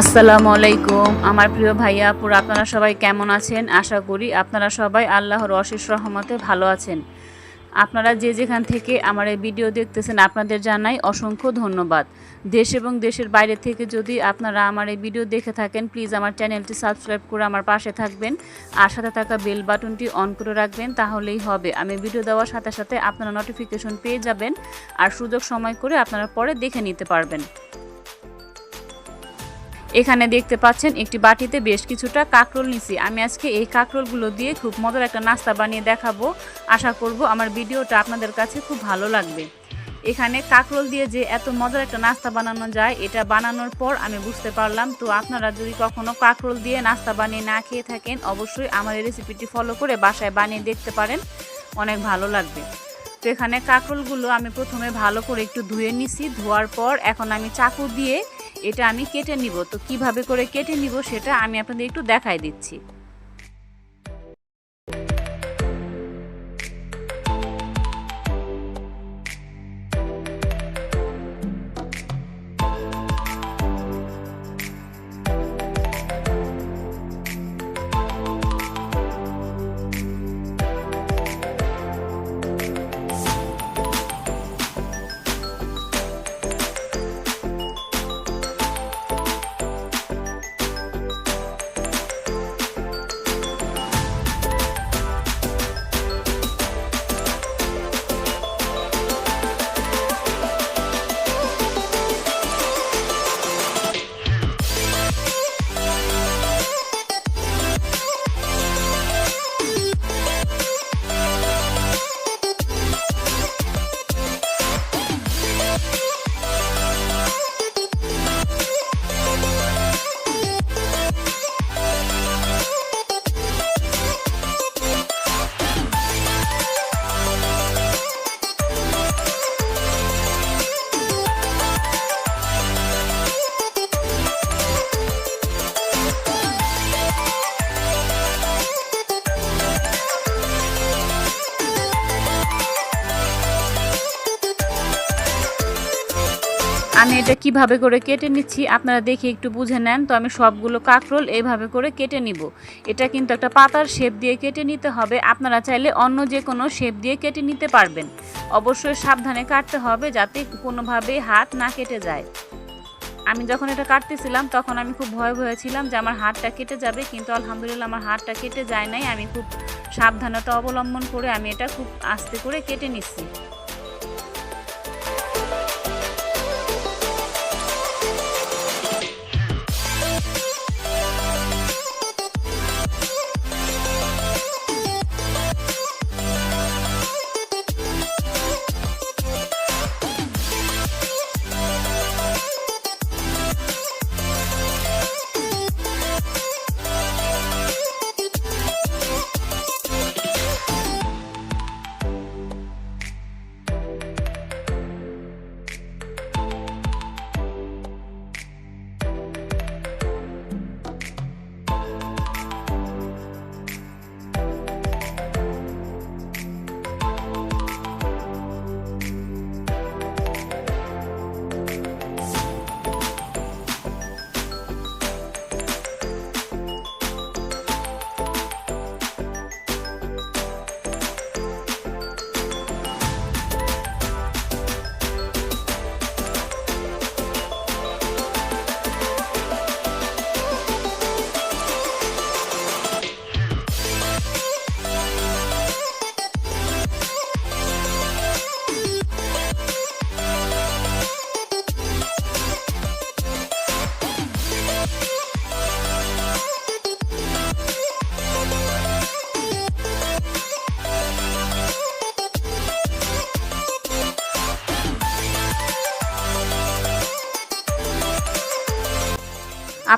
আসসালামু আলাইকুম। আমার প্রিয় ভাইয়া, আপুর, আপনারা সবাই কেমন আছেন? আশা করি আপনারা সবাই আল্লাহর অশেষ রহমতে ভালো আছেন। আপনারা যে যেখান থেকে আমার এই ভিডিও দেখতেছেন, আপনাদের জানাই অসংখ্য ধন্যবাদ। দেশ এবং দেশের বাইরে থেকে যদি আপনারা আমার এই ভিডিও দেখে থাকেন প্লিজ আমার চ্যানেলটি সাবস্ক্রাইব করে আমার পাশে থাকবেন। আর সাথে থাকা বেল বাটনটি অন করে রাখবেন, তাহলেই হবে। আমি ভিডিও দেওয়ার সাথে সাথে আপনারা নোটিফিকেশন পেয়ে যাবেন, আর সুযোগ সময় করে আপনারা পরে দেখে নিতে পারবেন। এখানে দেখতে পাচ্ছেন একটি বাটিতে বেশ কিছুটা কাঁকরোল নিছি। আমি আজকে এই কাঁকরোলগুলো দিয়ে খুব মজার একটা নাস্তা বানিয়ে দেখাবো। আশা করব আমার ভিডিওটা আপনাদের কাছে খুব ভালো লাগবে। এখানে কাঁকরোল দিয়ে যে এত মজার একটা নাস্তা বানানো যায়, এটা বানানোর পর আমি বুঝতে পারলাম। তো আপনারা যদি কখনও কাঁকরোল দিয়ে নাস্তা বানিয়ে না খেয়ে থাকেন, অবশ্যই আমার এই রেসিপিটি ফলো করে বাসায় বানিয়ে দেখতে পারেন। অনেক ভালো লাগবে। তো এখানে কাঁকরোলগুলো আমি প্রথমে ভালো করে একটু ধুয়ে নিছি। ধোয়ার পর এখন আমি চাকু দিয়ে এটা আমি কেটে নিব। তো কীভাবে করে কেটে নিব সেটা আমি আপনাদের একটু দেখাই দিচ্ছি। আমি এটা কীভাবে করে কেটে নিচ্ছি আপনারা দেখে একটু বুঝে নেন। তো আমি সবগুলো কাঁকরোল এইভাবে করে কেটে নিব। এটা কিন্তু একটা পাতার শেপ দিয়ে কেটে নিতে হবে। আপনারা চাইলে অন্য যে কোনো শেপ দিয়ে কেটে নিতে পারবেন। অবশ্যই সাবধানে কাটতে হবে যাতে কোনোভাবে হাত না কেটে যায়। আমি যখন এটা কাটতেছিলাম তখন আমি খুব ভয় ভয়ে ছিলাম যে আমার হাতটা কেটে যাবে, কিন্তু আলহামদুলিল্লাহ আমার হাতটা কেটে যায় নাই। আমি খুব সাবধানতা অবলম্বন করে আমি এটা খুব আস্তে করে কেটে নিচ্ছি।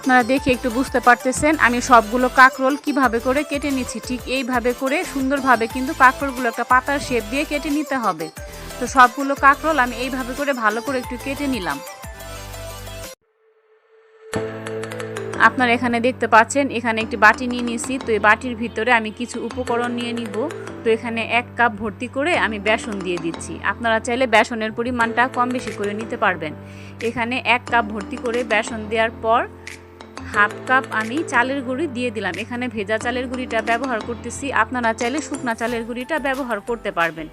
আপনারা দেখে একটু বুঝতে পারতেছেন, আমি সবগুলো কাঁকরোল কীভাবে করে কেটে নিচ্ছি, ঠিক এইভাবে করে সুন্দরভাবে কিন্তু কাঁকরোলগুলো একটা পাতার শেপ দিয়ে কেটে নিতে হবে। তো সবগুলো কাঁকরোল আমি এইভাবে করে ভালো করে একটু কেটে নিলাম। আপনারা এখানে দেখতে পাচ্ছেন, এখানে একটি বাটি নিয়ে নিয়েছি, তো এই বাটির ভিতরে আমি কিছু উপকরণ নিয়ে নিব। তো এখানে এক কাপ ভর্তি করে আমি বেসন দিয়ে দিচ্ছি। আপনারা চাইলে বেসনের পরিমাণটা কম বেশি করে নিতে পারবেন। এখানে এক কাপ ভর্তি করে বেসন দেওয়ার পর হাফ কাপ আমি চালের গুঁড়ি দিয়ে দিলাম। এখানে ভেজা চালের গুঁড়িটা ব্যবহার করতেছি। আপনারা চাইলে শুকনা চালের গুঁড়িটা ব্যবহার করতে পারবেন।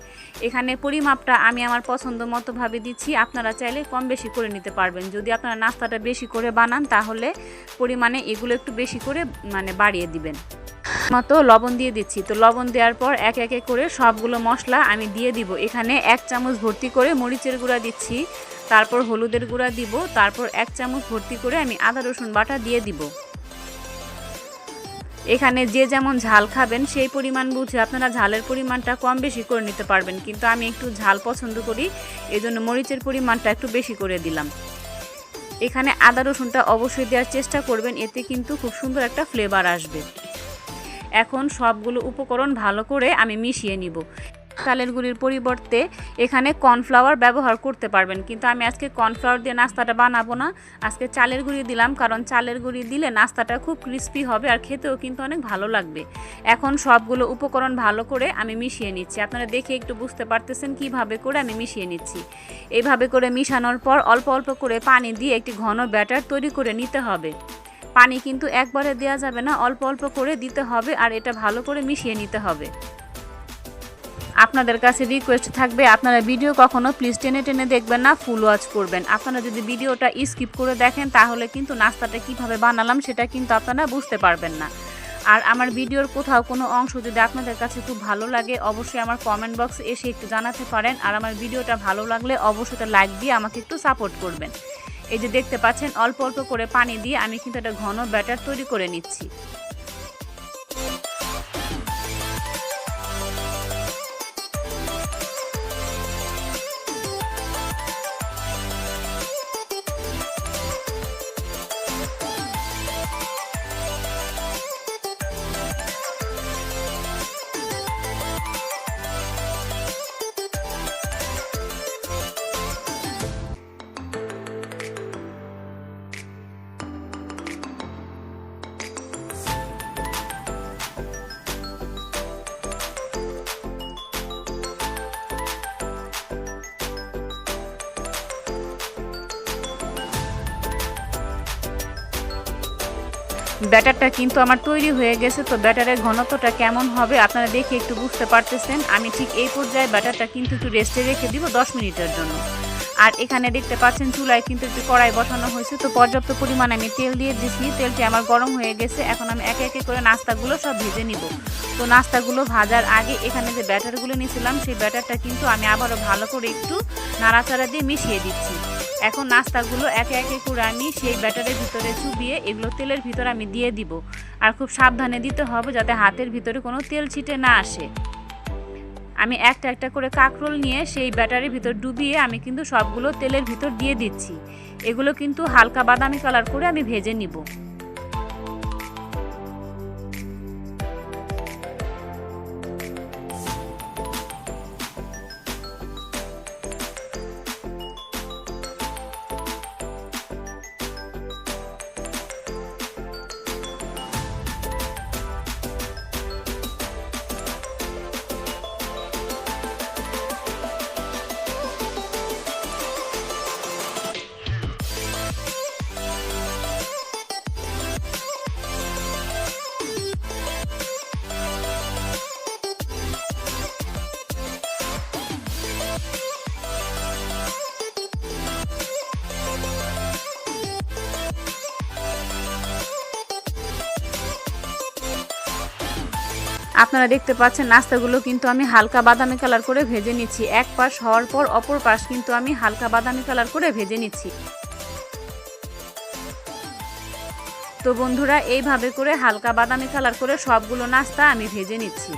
এখানে পরিমাপটা আমি আমার পছন্দ মতো ভাবে দিচ্ছি। আপনারা চাইলে কম বেশি করে নিতে পারবেন। যদি আপনারা নাস্তাটা বেশি করে বানান, তাহলে পরিমাণে এগুলো একটু বেশি করে মানে বাড়িয়ে দিবেন। মতো লবণ দিয়ে দিচ্ছি। তো লবণ দেওয়ার পর এক একে করে সবগুলো মশলা আমি দিয়ে দিব। এখানে এক চামচ ভর্তি করে মরিচের গুঁড়া দিচ্ছি। তারপর হলুদের গুঁড়া দিব, তারপর এক চামচ ভর্তি করে আমি আদা রসুন বাটা দিয়ে দিব। এখানে যে যেমন ঝাল খাবেন, সেই পরিমাণ বুঝে আপনারা ঝালের পরিমাণটা কম বেশি করে নিতে পারবেন। কিন্তু আমি একটু ঝাল পছন্দ করি এই জন্য মরিচের পরিমাণটা একটু বেশি করে দিলাম। এখানে আদা রসুনটা অবশ্যই দেওয়ার চেষ্টা করবেন, এতে কিন্তু খুব সুন্দর একটা ফ্লেভার আসবে। এখন সবগুলো উপকরণ ভালো করে আমি মিশিয়ে নিব। চালের গুঁড়ির পরিবর্তে এখানে কর্নফ্লাওয়ার ব্যবহার করতে পারবেন। কিন্তু আমি আজকে কর্নফ্লাওয়ার দিয়ে নাস্তাটা বানাবো না। আজকে চালের গুঁড়ি দিলাম, কারণ চালের গুঁড়ি দিলে নাস্তাটা খুব ক্রিস্পি হবে আর খেতেও কিন্তু অনেক ভালো লাগবে। এখন সবগুলো উপকরণ ভালো করে আমি মিশিয়ে নিচ্ছি। আপনারা দেখে একটু বুঝতে পারতেছেন কীভাবে করে আমি মিশিয়ে নিচ্ছি। এইভাবে করে মিশানোর পর অল্প অল্প করে পানি দিয়ে একটি ঘন ব্যাটার তৈরি করে নিতে হবে। পানি কিন্তু একবারে দেওয়া যাবে না, অল্প অল্প করে দিতে হবে আর এটা ভালো করে মিশিয়ে নিতে হবে। আপনাদের কাছে রিকোয়েস্ট থাকবে, আপনারা ভিডিও কখনো প্লিজ টেনে টেনে দেখবেন না ফুল ওয়াচ করবেন। আপনারা যদি ভিডিওটা স্কিপ করে দেখেন, তাহলে কিন্তু নাস্তাটা কীভাবে বানালাম সেটা কিন্তু আপনারা বুঝতে পারবেন না। আর আমার ভিডিওর কোথাও কোনো অংশ যদি আপনাদের কাছে খুব ভালো লাগে, অবশ্যই আমার কমেন্ট বক্সে এসে একটু জানাতে পারেন। আর আমার ভিডিওটা ভালো লাগলে অবশ্যই লাইক দিয়ে আমাকে একটু সাপোর্ট করবেন। এই যে দেখতে পাচ্ছেন, অল্প অল্প করে পানি দিয়ে আমি কিন্তু একটা ঘন ব্যাটার তৈরি করে নিচ্ছি। ব্যাটারটা কিন্তু আমার তৈরি হয়ে গেছে, তো ব্যাটারের ঘনত্বটা কেমন হবে আপনারা দেখে একটু বুঝতে পারতেছেন। আমি ঠিক এই পর্যায়ে ব্যাটারটা কিন্তু একটু রেস্টে রেখে দিব দশ মিনিটের জন্য। আর এখানে দেখতে পাচ্ছেন চুলায় কিন্তু একটু কড়াই বসানো হয়েছে, তো পর্যাপ্ত পরিমাণে আমি তেল দিয়ে দিছি। তেলটি আমার গরম হয়ে গেছে, এখন আমি একে একে করে নাস্তাগুলো সব ভেজে নিব। তো নাস্তাগুলো ভাজার আগে এখানে যে ব্যাটারগুলো নিয়েছিলাম, সেই ব্যাটারটা কিন্তু আমি আবারও ভালো করে একটু নাড়াচাড়া দিয়ে মিশিয়ে দিচ্ছি। এখন নাস্তাগুলো একে একে করে আমি সেই ব্যাটারের ভিতরে চুবিয়ে এগুলো তেলের ভিতরে আমি দিয়ে দিব। আর খুব সাবধানে দিতে হবে যাতে হাতের ভিতরে কোনো তেল ছিটে না আসে। আমি একটা একটা করে কাঁকরোল নিয়ে সেই ব্যাটারির ভিতর ডুবিয়ে আমি কিন্তু সবগুলো তেলের ভিতর দিয়ে দিচ্ছি। এগুলো কিন্তু হালকা বাদামি কালার করে আমি ভেজে নিব। আপনারা দেখতে পাচ্ছেন, নাস্তাগুলো কিন্তু আমি হালকা বাদামি কালার করে ভেজে নিচ্ছি। এক পাশ হওয়ার পর অপর পাশ কিন্তু আমি হালকা বাদামি কালার করে ভেজে নিচ্ছি। তো বন্ধুরা, এইভাবে করে হালকা বাদামি কালার করে সবগুলো নাস্তা আমি ভেজে নিচ্ছি।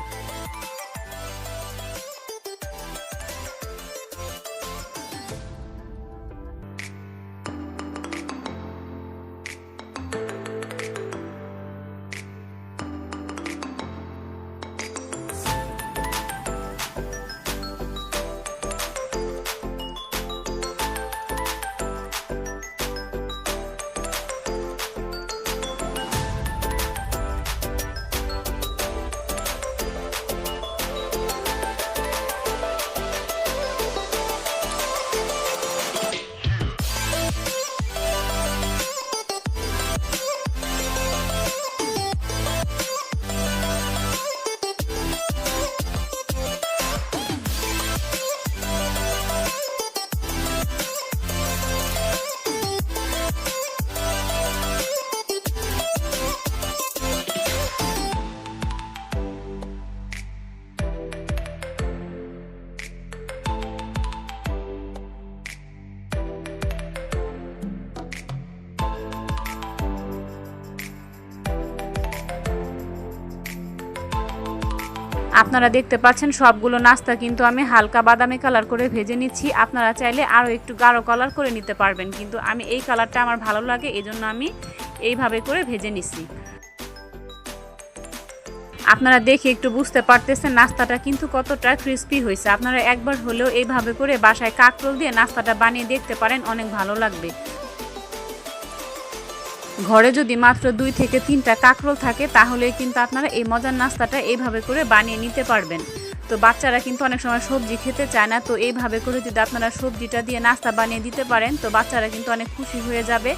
আপনারা দেখতে পাচ্ছেন সবগুলো নাস্তা কিন্তু আমি হালকা বাদামি কালার করে ভেজে নিচ্ছি। আপনারা চাইলে আরও একটু গাঢ় কালার করে নিতে পারবেন, কিন্তু আমি এই কালারটা আমার ভালো লাগে এই আমি এইভাবে করে ভেজে নিচ্ছি। আপনারা দেখে একটু বুঝতে পারতেছেন নাস্তাটা কিন্তু কতটা ক্রিস্পি হয়েছে। আপনারা একবার হলেও এইভাবে করে বাসায় কাকরোল দিয়ে নাস্তাটা বানিয়ে দেখতে পারেন, অনেক ভালো লাগবে। ঘরে যদি মাত্র দুই থেকে তিনটা কাকরোল থাকে, তাহলে কিন্তু আপনারা এই মজার নাস্তাটা এইভাবে করে বানিয়ে নিতে পারবেন। তো বাচ্চারা কিন্তু অনেক সময় সবজি খেতে চায় না, তো এইভাবে করে যদি আপনারা সবজিটা দিয়ে নাস্তা বানিয়ে দিতে পারেন, তো বাচ্চারা কিন্তু অনেক খুশি হয়ে যাবে।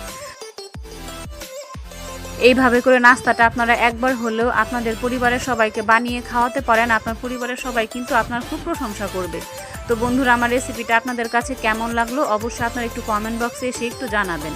এইভাবে করে নাস্তাটা আপনারা একবার হলেও আপনাদের পরিবারের সবাইকে বানিয়ে খাওয়াতে পারেন, আপনার পরিবারের সবাই কিন্তু আপনার খুব প্রশংসা করবে। তো বন্ধুরা, আমার রেসিপিটা আপনাদের কাছে কেমন লাগল? অবশ্যই আপনারা একটু কমেন্ট বক্সে এসে একটু জানাবেন।